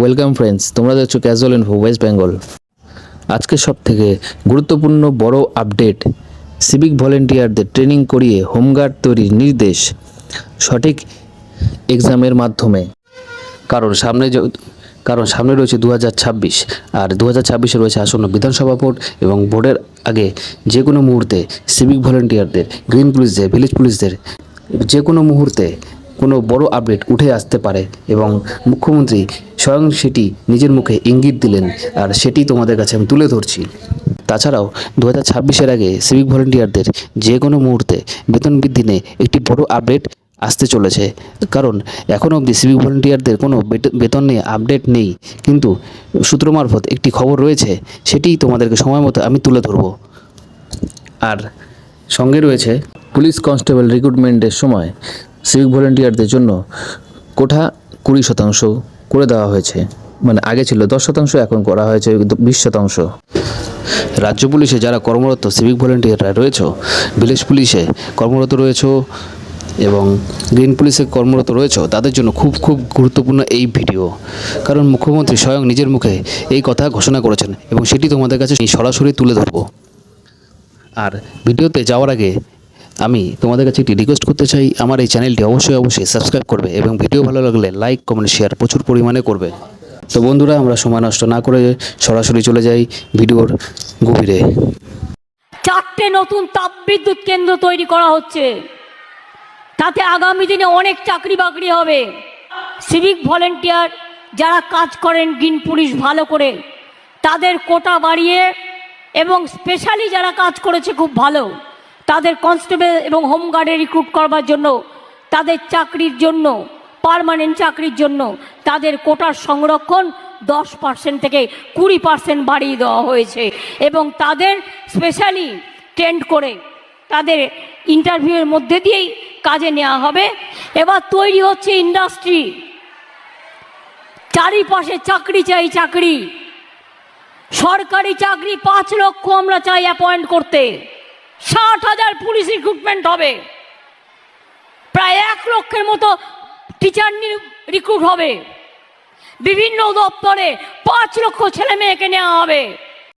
Welcome friends তোমরা দেখছ casual info West Bengal আজকে সব থেকে গুরুত্বপূর্ণ বড় আপডেট সিভিক ভলেন্টিয়ারদের ট্রেনিং করিয়ে হোমগার্ড তৈরির নির্দেশ সঠিক এক্সামের মাধ্যমে। কারণ সামনে কারণ সামনে রয়েছে দু আর দু হাজার রয়েছে আসন্ন বিধানসভা ভোট এবং ভোটের আগে যে কোনো মুহূর্তে সিভিক ভলেন্টিয়ারদের গ্রিন পুলিশদের ভিলেজ পুলিশদের যে কোনো মুহূর্তে কোনো বড় আপডেট উঠে আসতে পারে এবং মুখ্যমন্ত্রী স্বয়ং সেটি নিজের মুখে ইঙ্গিত দিলেন, আর সেটি তোমাদের কাছে আমি তুলে ধরছি। তাছাড়াও দু হাজার ছাব্বিশের আগে সিভিক ভলেন্টিয়ারদের যে কোনো মুহূর্তে বেতন বৃদ্ধি নিয়ে একটি বড় আপডেট আসতে চলেছে। কারণ এখনও অবধি সিভিক ভলেন্টিয়ারদের কোনো বেতন নিয়ে আপডেট নেই, কিন্তু সূত্র মারফত একটি খবর রয়েছে সেটিই তোমাদেরকে সময় মতো আমি তুলে ধরবো। আর সঙ্গে রয়েছে পুলিশ কনস্টেবল রিক্রুটমেন্টের সময় সিভিক ভলেন্টিয়ারদের জন্য কোঠা কুড়ি শতাংশ করে দেওয়া হয়েছে। মানে আগে ছিল দশ শতাংশ, এখন করা হয়েছে বিশ শতাংশ। রাজ্য পুলিশে যারা কর্মরত সিভিক ভলেন্টিয়াররা রয়েছে ভিলেজ পুলিশে কর্মরত রয়েছে এবং গ্রিন পুলিশে কর্মরত রয়েছে, তাদের জন্য খুব খুব গুরুত্বপূর্ণ এই ভিডিও কারণ মুখ্যমন্ত্রী স্বয়ং নিজের মুখে এই কথা ঘোষণা করেছেন এবং সেটি তোমাদের কাছে সরাসরি তুলে ধরবো। আর ভিডিওতে যাওয়ার আগে আমি তোমাদের কাছে একটি রিকোয়েস্ট করতে চাই। আমার এই চ্যানেলটি অবশ্যই অবশ্যই সাবস্ক্রাইব করবে এবং ভিডিও ভালো লাগলে লাইক কমেন্ট শেয়ার প্রচুর পরিমাণে করবে। তো বন্ধুরা, আমরা সময় নষ্ট না করে সরাসরি চলে যাই ভিডিওর গভীরে। চারটে নতুন তাপবিদ্যুৎ কেন্দ্র তৈরি করা হচ্ছে। তাতে আগামী দিনে অনেক চাকরি বাকরি হবে। সিভিক ভলেন্টিয়ার যারা কাজ করেন গ্রিন পুলিশ ভালো করে, তাদের কোটা বাড়িয়ে এবং স্পেশালি যারা কাজ করেছে খুব ভালো। তাদের কনস্টেবল এবং হোমগার্ডে রিক্রুট করবার জন্য, তাদের চাকরির জন্য, পার্মানেন্ট চাকরির জন্য তাদের কোটার সংরক্ষণ দশ পার্সেন্ট থেকে কুড়ি পার্সেন্ট বাড়িয়ে দেওয়া হয়েছে এবং তাদের স্পেশালি ট্রেন্ড করে তাদের ইন্টারভিউয়ের মধ্যে দিয়েই কাজে নেওয়া হবে। এবার তৈরি হচ্ছে ইন্ডাস্ট্রি চারিপাশে চাকরি চাই চাকরি। সরকারি চাকরি পাঁচ লক্ষ আমরা চাই অ্যাপয়েন্ট করতে। ষাট হাজার পুলিশ রিক্রুটমেন্ট হবে। প্রায় এক লক্ষের মতো টিচার রিক্রুট হবে। বিভিন্ন দপ্তরে পাঁচ লক্ষ ছেলে মেয়েকে নেওয়া হবে।